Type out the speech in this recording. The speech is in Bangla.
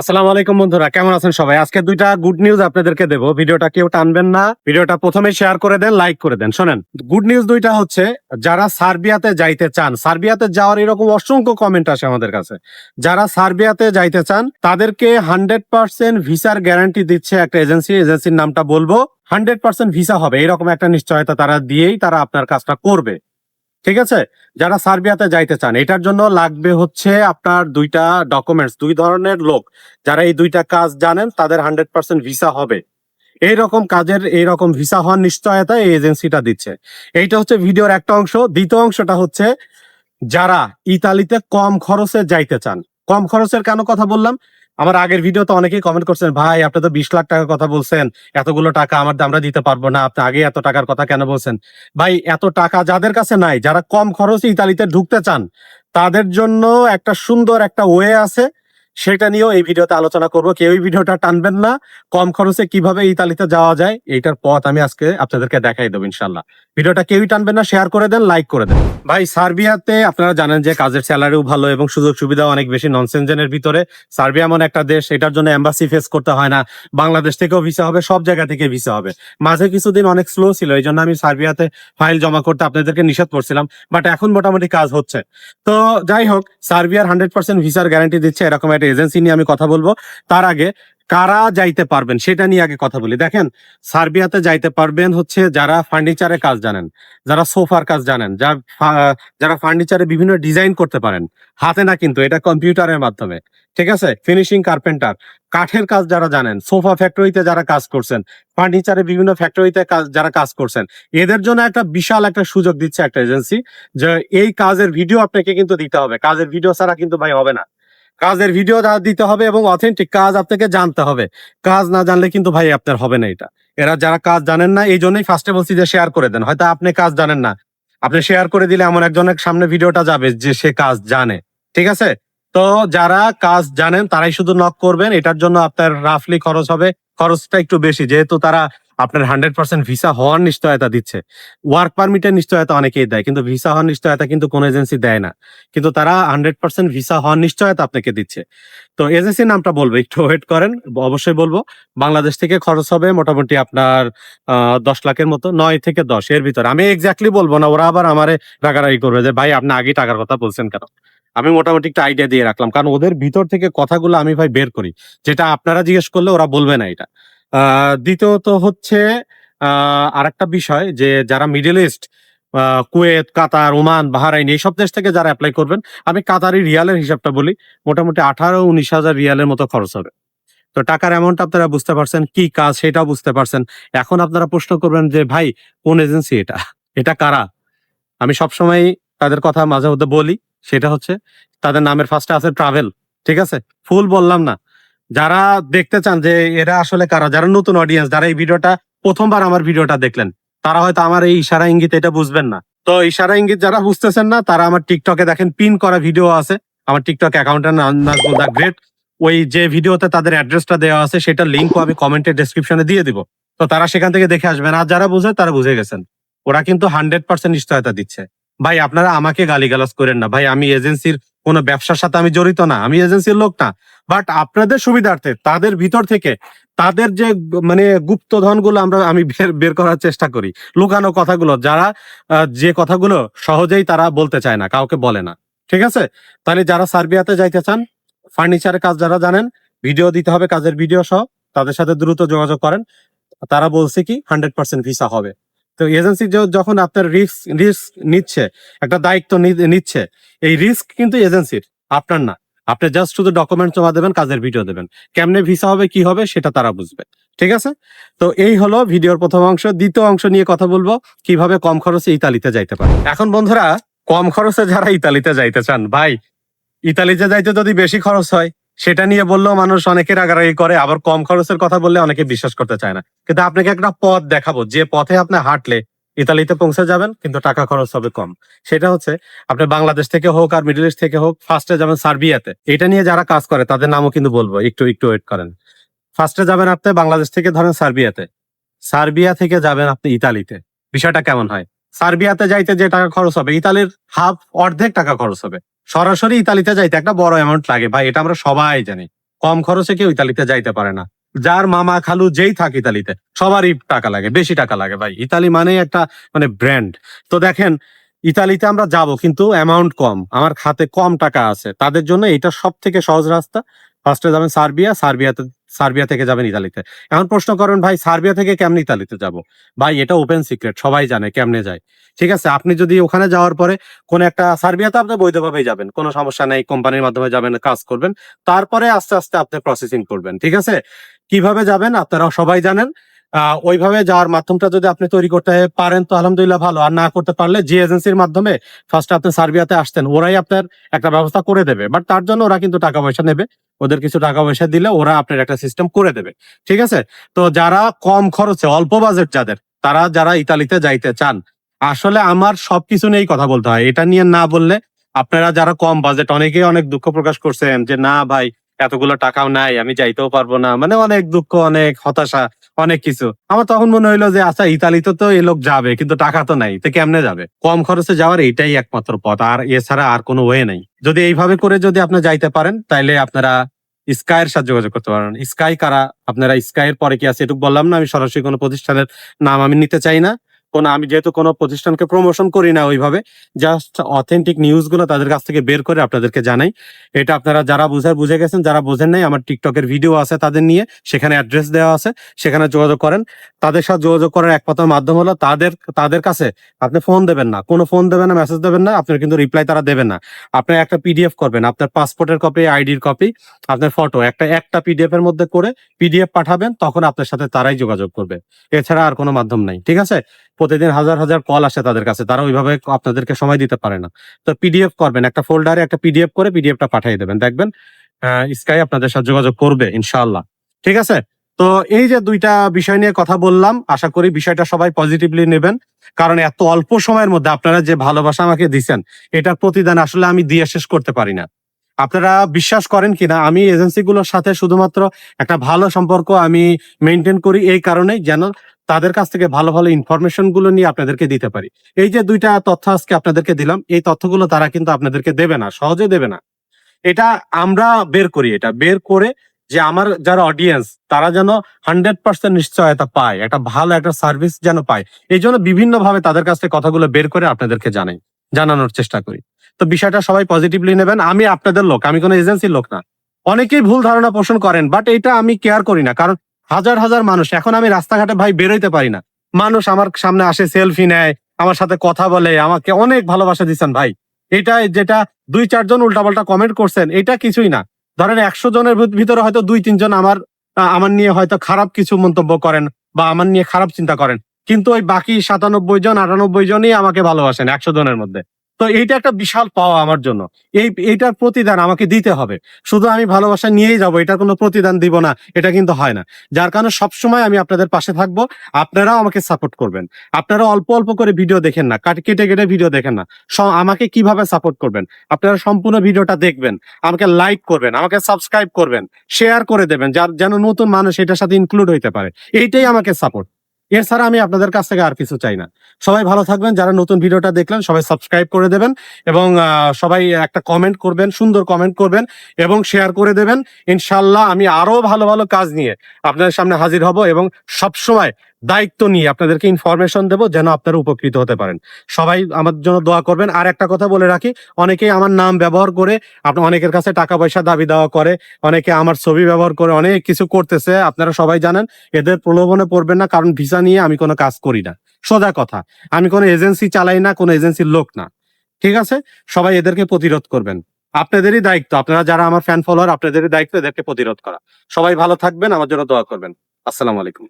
আসসালামু আলাইকুম বন্ধুরা, কেমন আছেন সবাই? আজকে দুইটা গুড নিউজ আপনাদেরকে দেবো। ভিডিওটা কেউ টানবেন না। ভিডিওটা প্রথমে শেয়ার করে দেন লাইক করে দেন। শোনেন গুড নিউজ দুইটা হচ্ছে, যারা সার্বিয়াতে যাইতে চান, সার্বিয়াতে যাওয়ার এরকম অসংখ্য কমেন্ট আসে আমাদের কাছে। যারা সার্বিয়াতে যাইতে চান, তাদেরকে হান্ড্রেড পার্সেন্ট ভিসার গ্যারান্টি দিচ্ছে একটা এজেন্সি এজেন্সির নামটা বলব। হান্ড্রেড পার্সেন্ট ভিসা হবে, এরকম একটা নিশ্চয়তা তারা দিয়েই তারা আপনার কাজটা করবে। ঠিক আছে? যারা সার্বিয়াতে যাইতে চান, এটার জন্য লাগবে হচ্ছে আপনার দুইটা ডকুমেন্টস দুই ধরনের লোক। যারা এই দুইটা কাজ জানেন, তাদের হান্ড্রেড পার্সেন্ট ভিসা হবে। এইরকম কাজের, এইরকম ভিসা হওয়ার নিশ্চয়তা এই এজেন্সিটা দিচ্ছে। এইটা হচ্ছে ভিডিওর একটা অংশ। দ্বিতীয় অংশটা হচ্ছে, যারা ইতালিতে কম খরচে যাইতে চান। কম খরচের কেন কথা বললাম? আমার আগের ভিডিওতে অনেকেই কমেন্ট করছেন, ভাই, আপনি তো বিশ লাখ টাকার কথা বলছেন, এতগুলো টাকা আমার আমরা দিতে পারব না, আপনি আগে এত টাকার কথা কেন বলছেন? ভাই, এত টাকা যাদের কাছে নাই, যারা কম খরচে ইতালিতে ঢুকতে চান, তাদের জন্য একটা সুন্দর একটা ওয়ে আছে। সেটা নিয়েও এই ভিডিওতে আলোচনা করব। কেউ এই ভিডিওটা টানবেন না। কম খরচে কীভাবে ইতালিতে যাওয়া যায়, এইটার পথ আমি আজকে আপনাদেরকে দেখাই দেবো ইনশাল্লাহ ভিডিওটা কেউই টানবেন না শেয়ার করে দেন লাইক করে দেন। ভাই, সার্বিয়াতে আপনারা জানেন যে কাজের স্যালারিও ভালো এবং সুযোগ সুবিধা অনেক বেশি ননসেনজেনের ভিতরে। সার্বিয়া এমন একটা দেশ, এটার জন্য এম্বাসি ফেস করতে হয় না। বাংলাদেশ থেকেও ভিসা হবে, সব জায়গা থেকে ভিসা হবে। মাঝে কিছুদিন অনেক স্লো ছিল এই জন্য আমি সার্বিয়াতে ফাইল জমা করতে আপনাদেরকে নিষেধ করছিলাম বাট এখন মোটামুটি কাজ হচ্ছে। তো যাই হোক, সার্বিয়ার হান্ড্রেড পার্সেন্ট ভিসার গ্যারান্টি দিচ্ছে, এরকম একটা এজেন্সি নিয়ে আমি কথা বলব। তার আগে কারা যাইতে পারবেন সেটা নিয়ে আগে কথা বলি। দেখেন, সার্বিয়াতে যাইতে পারবেন হচ্ছে যারা ফার্নিচারের কাজ জানেন, যারা সোফার কাজ জানেন যা- ফা- যারা ফার্নিচারে বিভিন্ন ডিজাইন করতে পারেন, হাতে না কিন্তু, এটা কম্পিউটারের মাধ্যমে, ঠিক আছে? ফিনিশিং কার্পেন্টার, কাঠের কাজ যারা জানেন, সোফা ফ্যাক্টরিতে যারা কাজ করছেন, ফার্নিচারে বিভিন্ন ফ্যাক্টরিতে যারা কাজ করছেন, এদের জন্য একটা বিশাল একটা সুযোগ দিচ্ছে একটা এজেন্সি যে, এই কাজের ভিডিও আপনাকে কিন্তু দিতে হবে, কাজের ভিডিও ছাড়া কিন্তু ভাই হবে না। কাজের ভিডিও দিতে হবে এবং অথেন্টিক কাজ আপনাকে জানতে হবে। কাজ না জানলে কিন্তু ভাই আপনার হবে না এটা। এরা যারা কাজ জানেন না, এই জন্যই ফার্স্টে বলছি যে শেয়ার করে দেন। হয়তো আপনি কাজ জানেন না। আপনি শেয়ার করে দিলে এমন একজনের সামনে ভিডিওটা যাবে যে সে কাজ জানে। ঠিক আছে? তো যারা কাজ জানেন, তারাই শুধু নক করবেন। এটার জন্য আপনার রাফলি খরচ হবে। খরচটা একটু বেশি। যেহেতু তারা আপনার হান্ড্রেড পার্সেন্ট ভিসা হওয়ার নিশ্চয়তা দিচ্ছে। ওয়ার্ক পারমিটের নিশ্চয়তা অনেকেই দেয়, কিন্তু ভিসা হওয়ার নিশ্চয়তা কিন্তু কোন এজেন্সি দেয় না। কিন্তু তারা হান্ড্রেড পার্সেন্ট ভিসা হওয়ার নিশ্চয়তা আপনাকে দিচ্ছে। তো এজেন্সির নামটা বলব, একটু ওয়েট করেন, অবশ্যই বলব, বাংলাদেশ থেকে খরচ হবে মোটামুটি আপনার দশ লাখের মতো, নয় থেকে দশ এর ভিতরে। আমি এক্স্যাক্টলি বলব না, ওরা আবার আমারে রাগারাগি করবে যে, ভাই, আপনি আগে টাকার কথা বলছেন কেন? আমি মোটামুটি একটা আইডিয়া দিয়ে রাখলাম, কারণ ওদের ভিতর থেকে কথাগুলো আমি ভাই বের করি। যেটা আপনারা জিজ্ঞেস করলে ওরা বলবে না এটা। দ্বিতীয়ত হচ্ছে আহ আরেকটা বিষয় যে যারা middle east Kuwait, Qatar, Oman, Bahrain এইসব দেশ থেকে যারা অ্যাপ্লাই করবেন, আমি কাতারি রিয়ালের হিসাবটা বলি, মোটামুটি আঠারো উনিশ হাজার রিয়ালের মতো খরচ হবে। তো টাকার অ্যামাউন্ট আপনারা বুঝতে পারছেন, কি কাজ সেটাও বুঝতে পারছেন। এখন আপনারা প্রশ্ন করবেন যে, ভাই, কোন এজেন্সি এটা? এটা কারা? আমি সবসময় তাদের কথা মাঝে মধ্যে বলি, সেটা হচ্ছে, তাদের নামের ফার্স্টে আছে ট্রাভেল ঠিক আছে? ফুল বললাম না। যারা দেখতে চান যে এরা আসলে কারা, যারা নতুন অডিয়েন্স যারা এই ভিডিওটা প্রথমবার আমার ভিডিওটা দেখলেন, তারা হয়তো আমার এই ইশারা ইঙ্গিত এটা বুঝবেন না। তো ইশারা ইঙ্গিত যারা বুঝতেছেন না, তারা আমার টিকটকে দেখেন পিন করা ভিডিও আছে। আমার টিকটক অ্যাকাউন্টের নাম দা গ্রেট ওই যে ভিডিওতে তাদের অ্যাড্রেসটা দেওয়া আছে সেটা লিঙ্কও আমি কমেন্টের ডেসক্রিপশনে দিয়ে দিব। তো তারা সেখান থেকে দেখে আসবেন। আর যারা বুঝে, তারা বুঝে গেছেন। ওরা কিন্তু হান্ড্রেড পার্সেন্ট নিশ্চয়তা দিচ্ছে। ভাই, আপনারা আমাকে গালিগালাজ করেন না। ভাই, আমি এজেন্সির কোনো ব্যবসার সাথে আমি জড়িত না। আমি এজেন্সির লোক না। বাট আপনাদের সুবিধার্থে, তাদের ভিতর থেকে, তাদের যে মানে গুপ্তধনগুলো আমরা, আমি বের করার চেষ্টা করি। লুকানো কথাগুলো, যারা যে কথাগুলো সহজেই তারা বলতে চায় না, কাউকে বলে না। ঠিক আছে? তাহলে যারা সার্বিয়াতে যাইতে চান, ফার্নিচারের কাজ যারা জানেন, ভিডিও দিতে হবে কাজের ভিডিও সহ, তাদের সাথে দ্রুত যোগাযোগ করেন। তারা বলছে কি হান্ড্রেড পার্সেন্ট ভিসা হবে। তো এজেন্সি যখন আপনার রিস্ক রিস্ক নিচ্ছে, একটা দায়িত্ব নিচ্ছে, এই রিস্ক কিন্তু এজেন্সির, আপনার না। আপনি জাস্ট শুধু ডকুমেন্ট জমা দেবেন, কাজের ভিডিও দেবেন। কেমনে ভিসা হবে, কি হবে, সেটা তারা বুঝবে। ঠিক আছে? তো এই হলো ভিডিওর প্রথম অংশ। দ্বিতীয় অংশ নিয়ে কথা বলব, কীভাবে কম খরচে ইতালিতে যাইতে পারে। এখন বন্ধুরা, কম খরচে যারা ইতালিতে যাইতে চান, ভাই, ইতালিতে যাইতে যদি বেশি খরচ হয়, সেটা নিয়ে বললেও মানুষ অনেকে রাগারাগি করে, আবার কম খরচের কথা বললে অনেকে বিশ্বাস করতে চায় না। কিন্তু আপনাকে একটা পথ দেখাবো। যে পথে আপনি হাঁটলে ইতালিতে পৌঁছে যাবেন, কিন্তু টাকা খরচ হবে কম। সেটা হচ্ছে, আপনি বাংলাদেশ থেকে হোক আর মিডল ইস্ট থেকে হোক ফার্স্টে যাবেন সার্বিয়াতে। এটা নিয়ে যারা কাজ করে, তাদের নামও কিন্তু বলব, একটু একটু ওয়েট করেন। ফার্স্টে যাবেন আপনি বাংলাদেশ থেকে, ধরেন সার্বিয়াতে। সার্বিয়া থেকে যাবেন আপনি ইতালিতে। বিষয়টা কেমন হয়? সার্বিয়াতে যাইতে যে টাকা খরচ হবে, ইতালির হাফ অর্ধেক টাকা খরচ হবে। সরাসরি ইতালিতে যাইতে একটা বড় অ্যামাউন্ট লাগে। ভাই, এটা আমরা সবাই জানি। কম খরচে কেউ ইতালিতে যাইতে পারে না। যার মামা খালু যেই থাকে ইতালিতে, সবারই টাকা লাগে, বেশি টাকা লাগে ভাই। ইতালি মানে একটা মানে ব্র্যান্ড তো দেখেন, ইতালিতে আমরা যাব, কিন্তু অ্যামাউন্ট কম। আমার খাতে কম টাকা আছে। তাদের জন্য এটা সব থেকে সহজ রাস্তা। ফার্স্টে যাবেন সার্বিয়া, সার্বিয়াতে, সার্বিয়া থেকে যাবেন ইতালিতে। এখন প্রশ্ন করেন, ভাই, সার্বিয়া থেকে কেমনে ইতালিতে যাব? ভাই, এটা ওপেন সিক্রেট সবাই জানে কেমনে যায়। ঠিক আছে, আপনি যদি ওখানে যাওয়ার পরে কোন একটা, সার্বিয়াতে আপনি বৈধভাবেই যাবেন, কোনো সমস্যা নেই, কোম্পানির মাধ্যমে যাবেন, কাজ করবেন, তারপরে আস্তে আস্তে আপনি প্রসেসিং করবেন, ঠিক আছে? কীভাবে যাবেন আপনারা সবাই জানেন। ওইভাবে যাওয়ার মাধ্যমটা যদি আপনি তৈরি করতে পারেন তো আলহামদুলিল্লাহ ভালো। আর না করতে পারলে যে এজেন্সির মাধ্যমে ফার্স্ট আপনি সার্বিয়াতে আসতেন, ওরাই আপনার একটা ব্যবস্থা করে দেবে। বাট তার জন্য ওরা কিন্তু টাকা পয়সা নেবে। ওদের কিছু টাকা পয়সা দিলে ওরা আপনার একটা সিস্টেম করে দেবে। ঠিক আছে? তো যারা কম খরচে, অল্প বাজেট যাদের, তারা যারা ইতালিতে যাইতে চান, আসলে আমার সবকিছু নিয়েই কথা বলতে হয়। এটা নিয়ে না বললে আপনারা যারা কম বাজেট অনেকেই অনেক দুঃখ প্রকাশ করছেন যে, না ভাই এতগুলো টাকাও নাই, আমি যাইতেও পারব না। মানে অনেক দুঃখ, অনেক হতাশা, অনেক কিছু। আমার তখন মনে হইল যে আচ্ছা ইতালিতে তো এই লোক যাবে, কিন্তু টাকা তো নাই, তো কেমনে যাবে? কম খরচে যাওয়ার এইটাই একমাত্র পথ, আর এছাড়া আর কোনো ওয়ে নাই। যদি এইভাবে করে যদি আপনি যাইতে পারেন, তাইলে আপনারা স্কাইয়ের সাথে যোগাযোগ করতে পারেন। স্কাই কারা? আপনারা স্কাইয়ের পরে কি আছে? এটুকু বললাম না, আমি সরাসরি কোনো প্রতিষ্ঠানের নাম আমি নিতে চাই না। কোন আমি যেহেতু কোনো প্রতিষ্ঠানকে প্রমোশন করি না ওইভাবে জাস্ট অথেন্টিক নিউজগুলো তাদের কাছ থেকে বের করে আপনাদেরকে জানাই। এটা আপনারা যারা বুঝার, বুঝে গেছেন, যারা বোঝেন নাই, আমার টিকটকের ভিডিও আছে তাদের নিয়ে, সেখানে অ্যাড্রেস দেওয়া আছে, সেখানে যোগাযোগ করেন। তাদের সাথে যোগাযোগ করার একমাত্র মাধ্যম হলো তাদের তাদের কাছে আপনি ফোন দেবেন না। কোনো ফোন দেবেন না মেসেজ দেবেন না, আপনার কিন্তু রিপ্লাই তারা দেবেন না। আপনি একটা পিডিএফ করবেন, আপনার পাসপোর্টের কপি আইডির কপি আপনার ফটো একটা একটা পিডিএফ এর মধ্যে করে পিডিএফ পাঠাবেন, তখন আপনার সাথে তারাই যোগাযোগ করবে। এছাড়া আর কোনো মাধ্যম নাই, ঠিক আছে? প্রতিদিন হাজার হাজার কল আসে তাদের কাছে। তারা ওইভাবে আপনাদেরকে সময় দিতে পারে না। তো পিডিএফ করবেন, একটা ফোল্ডারে একটা পিডিএফ করে পিডিএফটা পাঠিয়ে দেবেন। দেখবেন স্কাই আপনাদের সাথে যোগাযোগ করবে, ইনশাআল্লাহ। ঠিক আছে? তো এই যে দুইটা বিষয় নিয়ে কথা বললাম, আশা করি বিষয়টা সবাই পজিটিভলি নেবেন। কারণ এত অল্প সময়ের মধ্যে আপনারা যে ভালোবাসা আমাকে দিচ্ছেন এটার প্রতিদান আসলে আমি দিয়ে শেষ করতে পারি না। আপনারা বিশ্বাস করেন কিনা, আমি এজেন্সিগুলোর সাথে শুধুমাত্র একটা ভালো সম্পর্ক আমি মেনটেন করি এই কারণেই যেন তাদের কাছ থেকে ভালো ভালো ইনফরমেশনগুলো নিয়ে আপনাদেরকে দিতে পারি। এই যে দুইটা তথ্য আজকে আপনাদেরকে দিলাম, এই তথ্যগুলো তারা কিন্তু আপনাদেরকে দেবে না, সহজে দেবে না। এটা আমরা বের করি, এটা বের করে যে আমার যারা অডিয়েন্স তারা যেন হান্ড্রেড পার্সেন্ট নিশ্চয়তা পায়, একটা ভালো একটা সার্ভিস যেন পায়। এই জন্য বিভিন্ন ভাবে তাদের কাছ থেকে কথাগুলো বের করে আপনাদেরকে জানাই, জানানোর চেষ্টা করি। তো বিষয়টা সবাই পজিটিভলি নেবেন। আমি আপনাদের লোক, আমি কোনো এজেন্সির লোক না। অনেকেই ভুল ধারণা পোষণ করেন বাট এটা আমি কেয়ার করি না, কারণ হাজার হাজার মানুষ, এখন আমি রাস্তাঘাটে ভাই বেরোইতে পারি না। মানুষ আমার সামনে আসে সেলফি নেয়, আমার সাথে কথা বলে, আমাকে অনেক ভালোবাসা দিচ্ছেন ভাই। এটা যেটা দুই চারজন উল্টাপাল্টা কমেন্ট করছেন, এটা কিছুই না। ধরেন একশো জনের ভিতরে হয়তো দুই তিনজন আমার আমার নিয়ে হয়তো খারাপ কিছু মন্তব্য করেন, বা আমার নিয়ে খারাপ চিন্তা করেন। কিন্তু ওই বাকি সাতানব্বই জন, আটানব্বই জনই আমাকে ভালোবাসেন, একশো জনের মধ্যে। তো এইটা একটা বিশাল পাওয়া আমার জন্য। এই, এইটার প্রতিদান আমাকে দিতে হবে। শুধু আমি ভালোবাসা নিয়েই যাব, এটার কোনো প্রতিদান দিব না, এটা কিন্তু হয় না। যার কারণে সবসময় আমি আপনাদের পাশে থাকব, আপনারাও আমাকে সাপোর্ট করবেন। আপনারা অল্প অল্প করে ভিডিও দেখেন না, কাট- কেটে কেটে ভিডিও দেখেন না। আমাকে কীভাবে সাপোর্ট করবেন? আপনারা সম্পূর্ণ ভিডিওটা দেখবেন, আমাকে লাইক করবেন, আমাকে সাবস্ক্রাইব করবেন, শেয়ার করে দেবেন, যার, যেন নতুন মানুষ এটার সাথে ইনক্লুড হইতে পারে। এইটাই আমাকে সাপোর্ট। এছাড়া আমি আপনাদের কাছ থেকে আর কিছু চাই না। সবাই ভালো থাকবেন, যারা নতুন ভিডিওটা দেখলেন, সবাই সাবস্ক্রাইব করে দেবেন এবং সবাই একটা কমেন্ট করবেন, সুন্দর কমেন্ট করবেন এবং শেয়ার করে দেবেন। ইনশাল্লাহ আমি আরও ভালো ভালো কাজ নিয়ে আপনাদের সামনে হাজির হব এবং সবসময় দায়িত্ব নিয়ে আপনাদেরকে ইনফরমেশন দেবো যেন আপনারা উপকৃত হতে পারেন। সবাই আমার জন্য দোয়া করবেন। আর একটা কথা বলে রাখি, অনেকেই আমার নাম ব্যবহার করে আপনার অনেকের কাছে টাকা পয়সা দাবি দেওয়া করে, অনেকে আমার ছবি ব্যবহার করে, অনেক কিছু করতেছে, আপনারা সবাই জানেন, এদের প্রলোভনে পড়বেন না, কারণ ভিসা নিয়ে আমি কোনো কাজ করি না। সোজা কথা, আমি কোনো এজেন্সি চালাই না, কোনো এজেন্সির লোক না। ঠিক আছে? সবাই এদেরকে প্রতিরোধ করবেন। আপনাদেরই দায়িত্ব, আপনারা যারা আমার ফ্যান ফলোয়ার আপনাদেরই দায়িত্ব এদেরকে প্রতিরোধ করা। সবাই ভালো থাকবেন, আমার জন্য দোয়া করবেন। আসসালামু আলাইকুম।